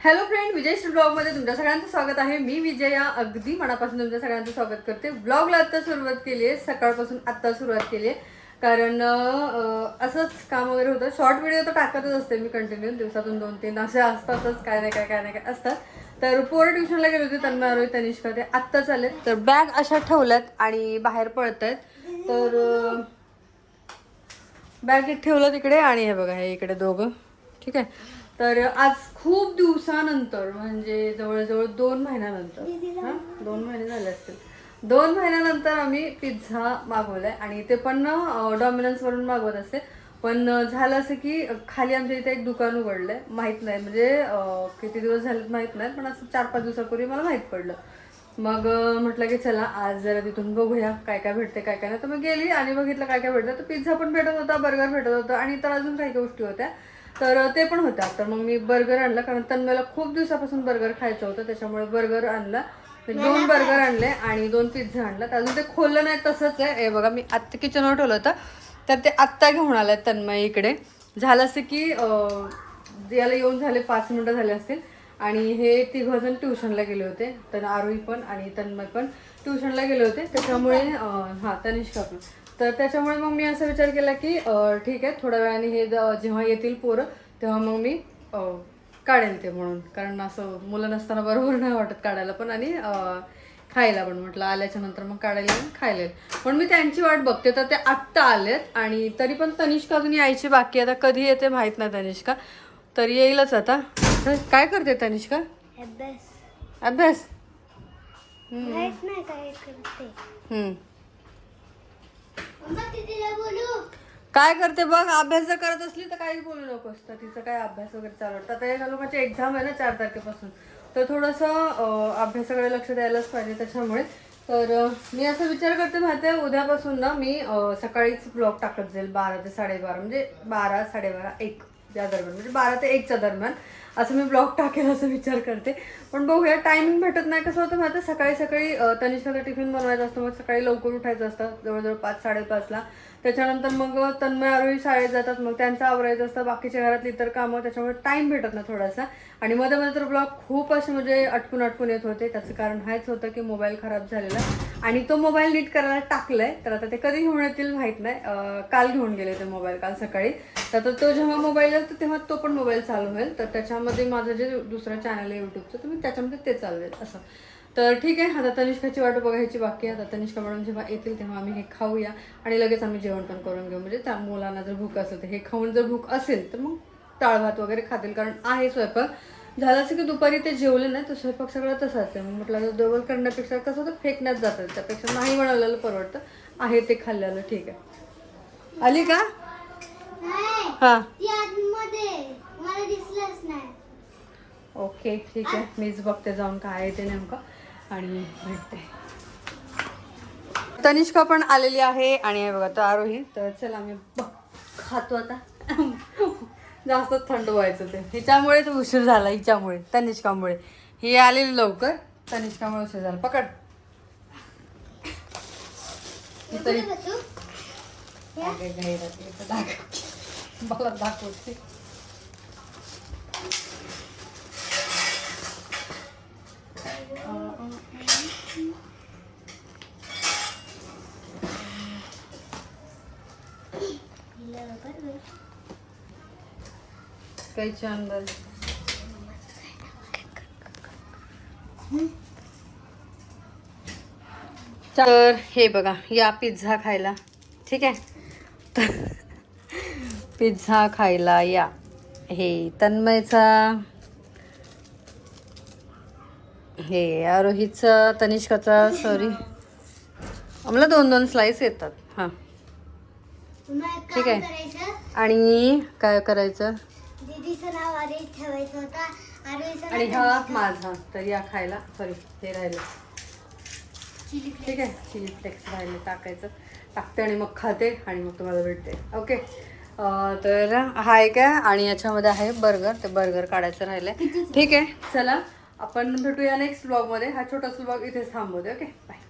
Hello friend विजय श्री ब्लॉगमध्ये तुमच्या सगळ्यांचं स्वागत आहे. मी विजया अगदी मनापासून तुमच्या सगळ्यांचं स्वागत करते. ब्लॉगला आत्ता सुरुवात केली आहे. सकाळपासून आत्ता सुरुवात केली आहे. कारण असंच काम वगैरे होतं. शॉर्ट व्हिडिओ तर टाकतच असते मी कंटिन्यू दिवसातून दोन तीन असे असतातच. काय नाही काय काय नाही काय असतात. तर पोरं ट्युशनला गेले होते. तन्मय आरोही तनिष्का ते आत्ताच आले तर बॅग अशा ठेवल्यात आणि बाहेर पडत आहेत तर बॅग ठेवलं तिकडे आणि हे बघा हे इकडे दोघं. ठीक आहे? तर आज खूप दिवसानंतर म्हणजे जवळजवळ दोन महिन्यानंतर हा? दोन महिने झाले असतील. दोन महिन्यानंतर आम्ही पिझ्झा मागवलाय आणि ते पण डॉमिनन्स वरून मागवत असते. पण झालं असं की खाली आमच्या इथे एक दुकान उघडलंय. माहीत नाही. म्हणजे किती दिवस झाले माहीत नाही पण असं चार पाच दिवसापूर्वी मला माहीत पडलं. मग म्हटलं की चला आज जरा तिथून बघूया काय काय भेटते काय काय नाही. तर मग गेली आणि बघितलं काय काय भेटतं तर पिझ्झा पण भेटत होता बर्गर भेटत होता आणि तर अजून काही गोष्टी होत्या. तर ते पण होत्या तर मग मी बर्गर आणला. कारण तन्मयला खूप दिवसापासून बर्गर खायचं होतं. त्याच्यामुळे बर्गर आणला. दोन बर्गर आणले आणि दोन पिझ्झा आणला. अजून ते खोललं नाही. तसंच आहे. हे बघा मी आत्ता किचनवर ठेवलं होतं. तर ते आत्ता घेऊन आलं तन्मय इकडे. झालं असं की याला येऊन झाले पाच मिनटं झाले असतील. आणि हे तिघजण ट्युशनला गेले होते. तर आरोही पण आणि तन्मय पण ट्युशनला गेले होते. त्याच्यामुळे हां तनिष्का पण. तर त्याच्यामुळे मग मी असा विचार केला की ठीक आहे थोड्या वेळाने हे जेव्हा येतील पोरं तेव्हा मग मी काढेल ते म्हणून. कारण असं मुलं नसताना बरोबर नाही वाटत काढायला पण आणि खायला पण म्हटलं आल्याच्यानंतर मग काढायला खायला. पण मी त्यांची वाट बघते तर ते आत्ता आलेत आणि तरी पण तनिष्का अजून यायची बाकी. आता कधी येते माहीत नाही तनिष्का. तर येईलच आता. काय करते तनिष्का? अभ्यास. अभ्यास? नाही काय करते. काय करते बघ अभ्यास जर करत असली तर काहीच बोलू नकोस. तर तिचं काय अभ्यास वगैरे चालू आता हे झालं माझी एक्झाम आहे ना चार तारखेपासून. तर थोडंसं अभ्यासाकडे लक्ष द्यायलाच पाहिजे त्याच्यामुळे. तर मी असा विचार करते माहिती आहे उद्यापासून ना मी सकाळीच ब्लॉग टाकत जाईल बारा ते साडेबारा म्हणजे बारा साडेबारा एक या दरम्यान. म्हणजे बारा ते एकच्या दरम्यान. असं मी ब्लॉग टाकेल असं विचार करते. पण बघूया टायमिंग भेटत नाही. कसं होतं माहिती सकाळी सकाळी तनिष्काचा टिफिन बनवायचा असतो. मग सकाळी लवकर उठायचं असतं. जवळजवळ पाच साडेपाचला त्याच्यानंतर मग तन्मय आरोही शाळेत जातात. मग त्यांचं आवरायचं असतं. बाकीच्या घरातली इतर कामं. त्याच्यामुळे टाईम भेटत ना थोडासा. आणि मध्ये मध्ये तर ब्लॉग खूप असे म्हणजे अटकून अटकून येत होते. त्याचं कारण हेच होतं की मोबाईल खराब झालेला. आणि तो मोबाईल नीट करायला टाकलाय. तर आता ते कधी घेऊन येतील माहीत नाही. काल घेऊन गेले ते मोबाईल काल सकाळी. तर तो जेव्हा मोबाईल येईल तर तेव्हा तो पण मोबाईल चालू होईल. तर त्याच्यामध्ये माझं जे दुसरं चॅनल आहे यूट्यूबचं तर मी त्याच्यामध्ये ते चालवेल असं. तर ठीक आहे आता तनिष्काची वाट बघायची बाकी आहे. आता तनिष्का मॅडम जेव्हा येतील तेव्हा आम्ही हे खाऊया आणि लगेच आम्ही जेवण पण करून घेऊ. म्हणजे त्या मुलांना जर भूक असेल तर हे खाऊन जर भूक असेल तर मग डाळ भात वगैरे खातील. कारण आहे स्वयंपाक. झालं असं की दुपारी ते जेवले नाही तर स्वयंपाक सगळं तसाच आहे मग म्हटलं आता डबल करण्यापेक्षा कसं होतं फेकण्यात जातं. त्यापेक्षा नाही बनवलेलं परवडतं. आहे ते खाल्लेलं ठीक आहे. आली का? हां ती आतमध्ये मला दिसलंच नाही ओके ठीक आहे. मीच बघते जाऊन काय आहे ते नेमकं आणि भेटते. तनिष्का पण आलेली आहे आणि बघा तर आरोही. तर चला आम्ही बघ खातो आता. जास्त थंड व्हायचं ते. हिच्यामुळे तर उशीर झाला हिच्यामुळे तनिष्कामुळे. ही आलेली लवकर तनिष्कामुळे उशीर झाला. पकड. मला दाखवते हिला बरोबर. कैच्या अंदर तर हे बघा या पिझ्झा खायला. ठीक आहे? पिझ्झा खायला या. हे तन्मयचा हे आरोहीचा तनिष्काचा सॉरी आम्हाला दोन दोन स्लाइस येतात. हां. ठीक आहे. आणि काय करायचं? आणि हा. माझा तर या खायला. सॉरी हे राहिलं. ठीक आहे. चिली फ्लेक्स राहिले टाकायचं. टाकते आणि मग खाते आणि मग तुम्हाला भेटते. ओके तर हा एक आहे आणि याच्यामध्ये आहे बर्गर ते बर्गर काढायचं राहिलंय. ठीक आहे. चला. आपण भेटूया नेक्स्ट ब्लॉगमध्ये हा छोटासा ब्लॉग इथेच थांबवते ओके बाय